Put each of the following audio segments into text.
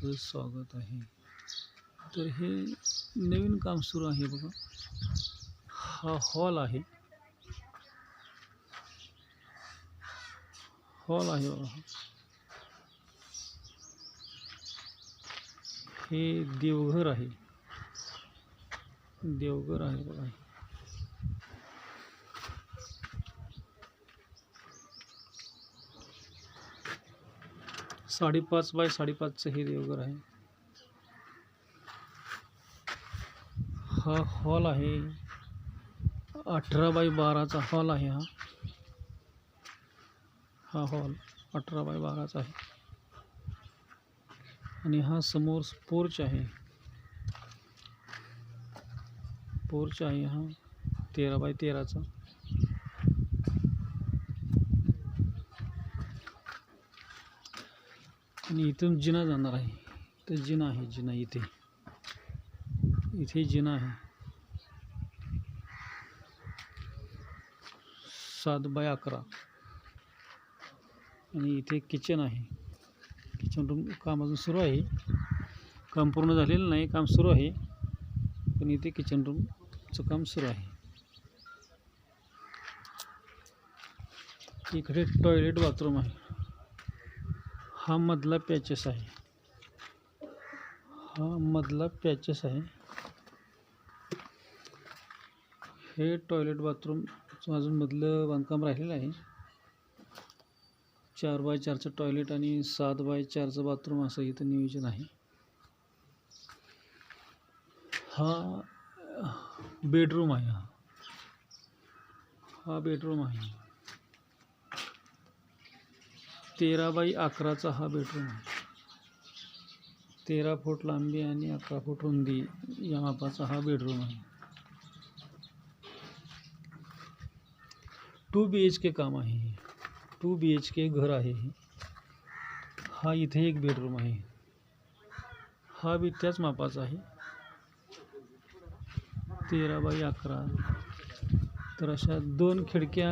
तुमचं स्वागत आहे. तर हे नवीन काम सुरू आहे बघा. हा हॉल आहे. हॉल आहे बघा हा. हे देवघर आहे. देवघर आहे बघा साडेपाच बाय साडेपाचचं हे देवघर आहे. हा हॉल आहे. अठरा बाय बाराचा हॉल आहे हा. हा हॉल अठरा बाय बाराचा आहे. आणि हा समोर पोर्च आहे. पोर्च आहे हा तेरा बाय तेराचा. आणि इथून जिना जाणार आहे. तर जिना आहे जिना इथे. इथे जिना आहे. सात बाय अकरा. आणि इथे किचन आहे. किचन रूम काम अजून सुरू आहे. काम पूर्ण झालेलं नाही काम सुरू आहे. पण इथे किचन रूमचं काम सुरू आहे. इकडे टॉयलेट बाथरूम आहे. हा मधला पॅचेस आहे. हा मधला पॅचेस आहे. हे टॉयलेट बाथरूम अजून मधलं बांधकाम राहिलेलं आहे. चार बाय चारचं टॉयलेट आणि सात बाय चारचं बाथरूम असं इथं नियोजन आहे. हा बेडरूम आहे हा. हा बेडरूम आहे. तेरा बाय अकराचा हा बेडरूम आहे. तेरा फूट लांबी आणि अकरा फूट रुंदी या मापाचा हा बेडरूम आहे. टू बी एच के काम आहे टू बी एच के घर आहे हा. इथे एक बेडरूम आहे. हा बी त्याच मापाचा आहे. तेरा बाई अकरा. तर अशा दोन खिडक्या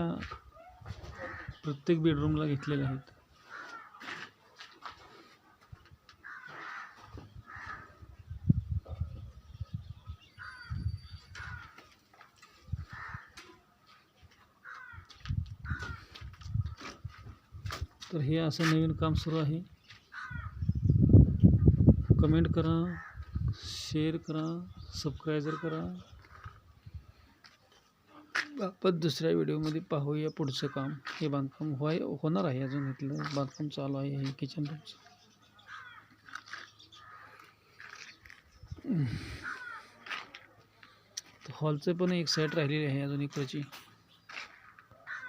प्रत्येक बेडरूमला घेतलेल्या आहेत. तर हे असं नवीन काम सुरू आहे. कमेंट करा शेअर करा सबस्क्रायबर करा. आपण दुसऱ्या व्हिडिओमध्ये पाहूया पुढचं काम. हे बांधकाम व्हाय होणार आहे अजून इथलं बांधकाम चालू आहे हे किचन रूमचं हॉलचं पण एक साईड राहिलेली आहे अजून इकडची.